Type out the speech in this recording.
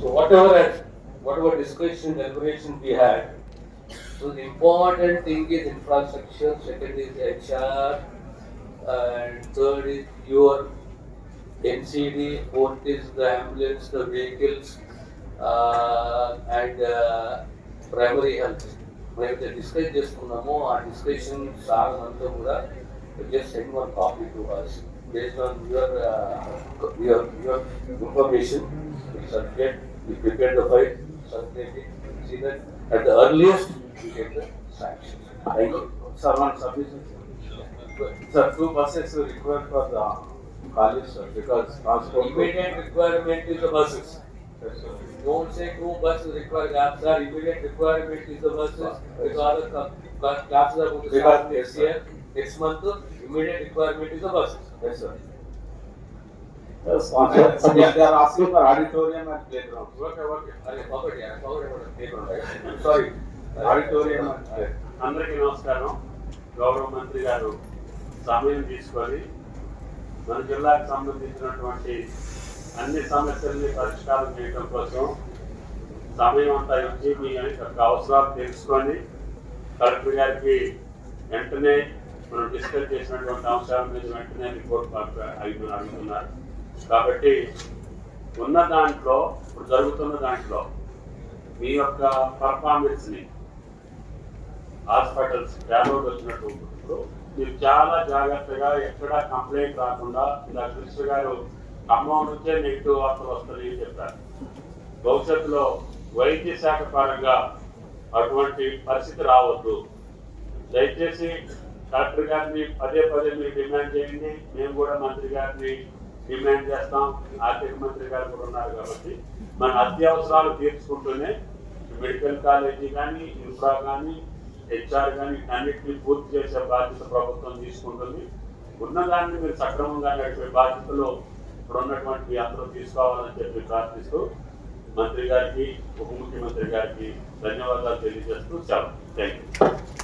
So whatever, whatever discussion, deliberation we had, so the important thing is infrastructure, second is HR, and third is your NCD, fourth is the ambulance, the vehicles, uh, and uh, primary health. మేమైతే discuss చేసుకున్నామో ఆ discussion సాగమంతా కూడా just send one copy to us based on your your your information certificate we prepare the file, circulate it, see that at the earliest, we get the sanction. Thank you. Sir, one submission. Sir, two buses are required for the college, sir, because transport. Immediate requirement is the buses. Don't say two buses require cabs, sir, immediate requirement is the buses, because the cabs are going to start next year, next month, immediate requirement is the buses. Yes, sir. And playground. అందరికీ నమస్కారం. గౌరవ మంత్రి గారు సమయం తీసుకొని మన జిల్లాకు సంబంధించినటువంటి అన్ని సమస్యల్ని పరిష్కారం చేయడం కోసం సమయం అంతా ఇచ్చి మీ యొక్క అవసరాలు తెలుసుకొని కలెక్టర్ గారికి వెంటనే మనం డిస్కస్ చేసినటువంటి అంశాల మీద వెంటనే రిపోర్ట్ అడుగు అడుగుతున్నారు. కాబట్టి ఉన్న దాంట్లో ఇప్పుడు జరుగుతున్న దాంట్లో మీ యొక్క పర్ఫార్మెన్స్ని హాస్పిటల్స్ డౌన్లోడ్ వచ్చినప్పుడు మీరు చాలా జాగ్రత్తగా ఎక్కడా కంప్లైంట్ రాకుండా ఇలా కృష్ణ గారు ఖమ్మం నుంచే నెగిటివ్ వార్తలు వస్తాయని చెప్పారు. భవిష్యత్తులో వైద్య శాఖ పరంగా అటువంటి పరిస్థితి రావద్దు. దయచేసి డాక్టర్ గారిని పదే పదే మీరు డిమాండ్ చేయండి. మేము కూడా మంత్రి గారిని డిమాండ్ చేస్తాం. ఆర్థిక మంత్రి గారు కూడా ఉన్నారు కాబట్టి మన అత్యవసరాలు తీర్చుకుంటూనే మెడికల్ కాలేజీ కానీ ఇన్ఫ్రా కానీ హెచ్ఆర్ కానీ అన్నింటినీ పూర్తి చేసే బాధ్యత ప్రభుత్వం తీసుకుంటుంది. ఉన్నదాన్ని మీరు సక్రమంగా నడిపే బాధ్యతలు ఇప్పుడు ఉన్నటువంటి అందరూ తీసుకోవాలని చెప్పి ప్రార్థిస్తూ మంత్రి గారికి ఉప ముఖ్యమంత్రి గారికి ధన్యవాదాలు తెలియజేస్తూ సెలవు. Thank you